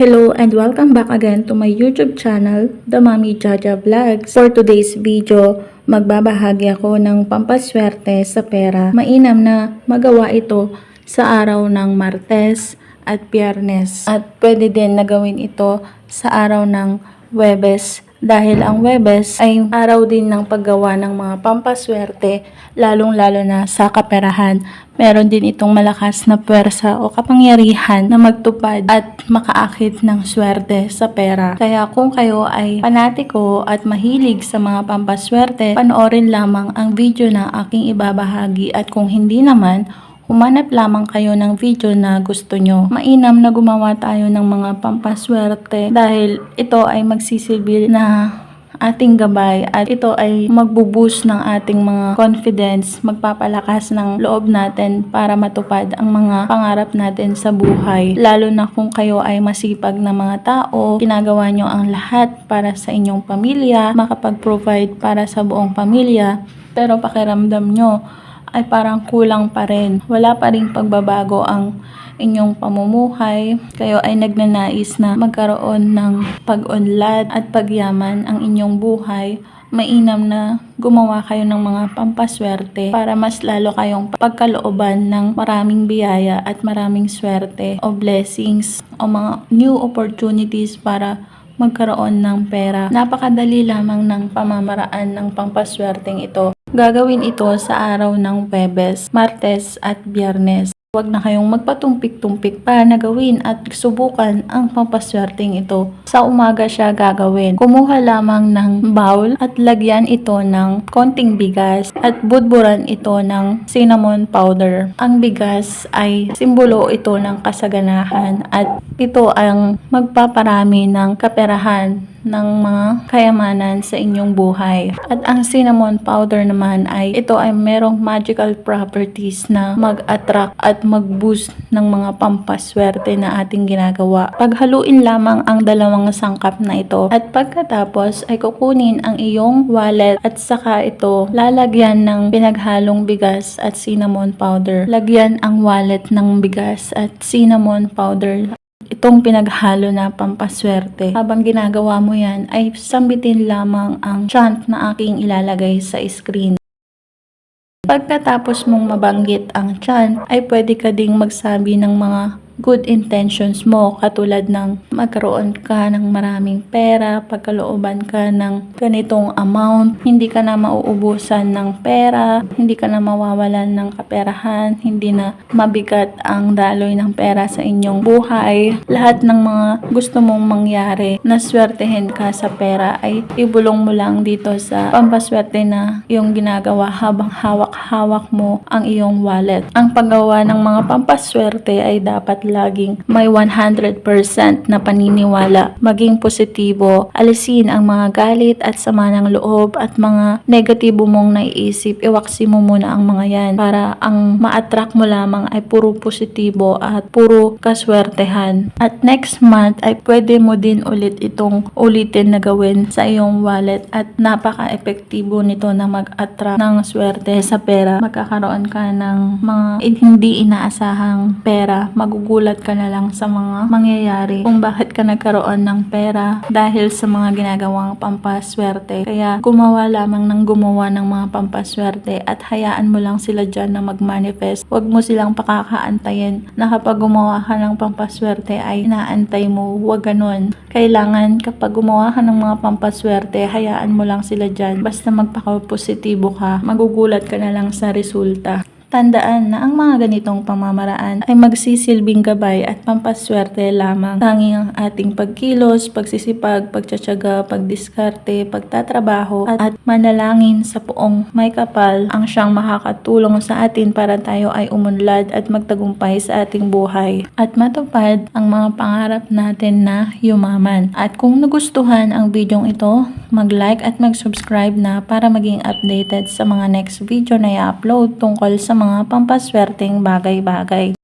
Hello and welcome back again to my YouTube channel, The Mommy Jaja Vlogs. For today's video, magbabahagi ako ng pampaswerte sa pera. Mainam na magawa ito sa araw ng Martes at Biyernes. At pwede din na gawin ito sa araw ng Webes dahil ang Webes ay araw din ng paggawa ng mga pampaswerte lalong-lalo na sa kaperahan. Meron din itong malakas na puwersa o kapangyarihan na magtupad at makaakit ng swerte sa pera. Kaya kung kayo ay panatiko at mahilig sa mga pampaswerte, panoorin lamang ang video na aking ibabahagi at kung hindi naman, Humanap lamang kayo ng video na gusto nyo. Mainam na gumawa tayo ng mga pampaswerte dahil ito ay magsisilbi na ating gabay at ito ay magbuboost ng ating mga confidence, magpapalakas ng loob natin para matupad ang mga pangarap natin sa buhay. Lalo na kung kayo ay masipag na mga tao, ginagawa nyo ang lahat para sa inyong pamilya, makapag-provide para sa buong pamilya, pero pakiramdam nyo ay parang kulang pa rin. Wala pa rin pagbabago ang inyong pamumuhay. Kayo ay nagnanais na magkaroon ng pag-unlad at pagyaman ang inyong buhay. Mainam na gumawa kayo ng mga pampaswerte para mas lalo kayong pagkalooban ng maraming biyaya at maraming swerte o blessings o mga new opportunities para magkaroon ng pera. Napakadali lamang ng pamamaraan ng pampaswerteng ito. Gagawin ito sa araw ng Webes, Martes at Biyernes. Huwag na kayong magpatumpik-tumpik para na gawin at subukan ang pampaswerteng ito. Sa umaga siya gagawin. Kumuha lamang ng bowl at lagyan ito ng konting bigas at budburan ito ng cinnamon powder. Ang bigas ay simbolo ito ng kasaganahan at ito ang magpaparami ng kaperahan ng mga kayamanan sa inyong buhay. At ang cinnamon powder naman ay ito ay merong magical properties na mag-attract at mag-boost ng mga pampaswerte na ating ginagawa. Paghaluin lamang ang dalawang sangkap na ito at pagkatapos ay kukunin ang iyong wallet at saka ito lalagyan ng pinaghalong bigas at cinnamon powder. Lagyan ang wallet ng bigas at cinnamon powder itong pinaghalo na pampaswerte. Habang ginagawa mo yan, ay sambitin lamang ang chant na aking ilalagay sa screen. Pagkatapos mong mabanggit ang chant, ay pwede ka ding magsabi ng mga good intentions mo katulad ng magkaroon ka ng maraming pera, pagkalooban ka ng ganitong amount, hindi ka na mauubusan ng pera, hindi ka na mawawalan ng kaperahan, hindi na mabigat ang daloy ng pera sa inyong buhay. Lahat ng mga gusto mong mangyari na swertehin ka sa pera ay ibulong mo lang dito sa pampaswerte na yung ginagawa habang hawak-hawak mo ang iyong wallet. Ang paggawa ng mga pampaswerte ay dapat laging may 100% na paniniwala, maging positibo, alisin ang mga galit at sama ng loob at mga negatibo mong naiisip, iwaksi mo muna ang mga yan para ang ma-attract mo lamang ay puro positibo at puro kaswertehan. At next month ay pwede mo din ulit itong ulitin na gawin sa iyong wallet at napaka-epektibo nito na mag-attract ng swerte sa pera. Magkakaroon ka ng mga hindi inaasahang pera, magugulat ka na lang sa mga mangyayari kung bakit ka nagkaroon ng pera dahil sa mga ginagawang pampaswerte. Kaya gumawa lamang ng gumawa ng mga pampaswerte at hayaan mo lang sila dyan na mag-manifest. Huwag mo silang pakakaantayin na kapag gumawa ka ng pampaswerte ay inaantay mo. Huwag ganun. Kailangan kapag gumawa ka ng mga pampaswerte, hayaan mo lang sila dyan. Basta magpaka-positibo ka, magugulat ka na lang sa resulta. Tandaan na ang mga ganitong pamamaraan ay magsisilbing gabay at pampaswerte lamang. Tanging ang ating pagkilos, pagsisipag, pagtsatsaga, pagdiskarte, pagtatrabaho at, at manalangin sa poong may kapal ang siyang makakatulong sa atin para tayo ay umunlad at magtagumpay sa ating buhay at matupad ang mga pangarap natin na yumaman. At kung nagustuhan ang bidyong ito, mag-like at mag-subscribe na para maging updated sa mga next video na i-upload tungkol sa mga pampaswerteng bagay-bagay.